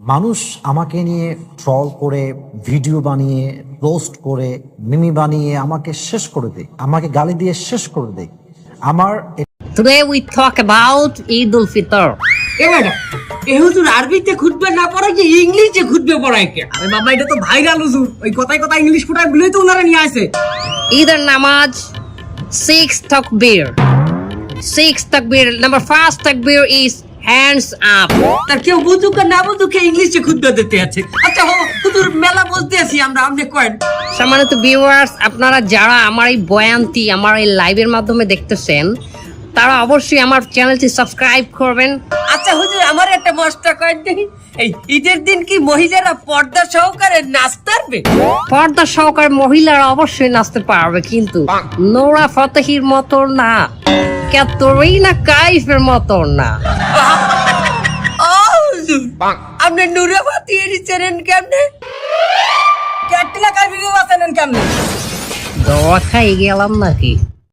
মানুষ আমাকে নিয়ে ট্রল করে ভিডিও বানিয়ে পোস্ট করে মিমি বানিয়ে আমাকে শেষ করে দেয় আমাকে গালি দিয়ে শেষ করে দেয় আমার Today we talk about Eid ul Fitr. এ ম্যাডাম এ হুজুর আরবিতে খুঁজবে না পড়ায় কি ইংলিশে খুঁজবে পড়ায় কে আরে বাবা এটা তো ভাইরাল হুজুর ওই কথায় কথা ইংলিশ ফুটায় বলেই তো ওনারা নিয়ে আসে Either namaz, six takbir. Six takbir. Number first takbir is hands up. তার কেউ বুঝুক আর না বুঝুক ইংলিশে খুঁজবে দিতে আছে। আচ্ছা হো হুজুর মেলা বলতে আছি আমরা আপনি কয়েন। সম্মানিত ভিউয়ার্স আপনারা যারা আমার এই বয়ানটি আমার এই লাইভের মাধ্যমে দেখতেছেন তারা অবশ্যই আমার চ্যানেলটি সাবস্ক্রাইব করবেন। আচ্ছা হুজুর আমার একটা মস্তা কয়েন দেখি। এই ঈদের দিন কি মহিলারা পর্দা সহকারে নাচতে পারবে? পর্দা সহকারে মহিলারা অবশ্যই নাচতে পারবে কিন্তু নোরা ফতেহির মতো না ক্যাতরিনা কাইফের মতো না। আপনি নুরে বাতি চেনেন কেমনে? কাইফ ভিডিও বানালেন কেমনে? দোয়া খাই গেলাম নাকি?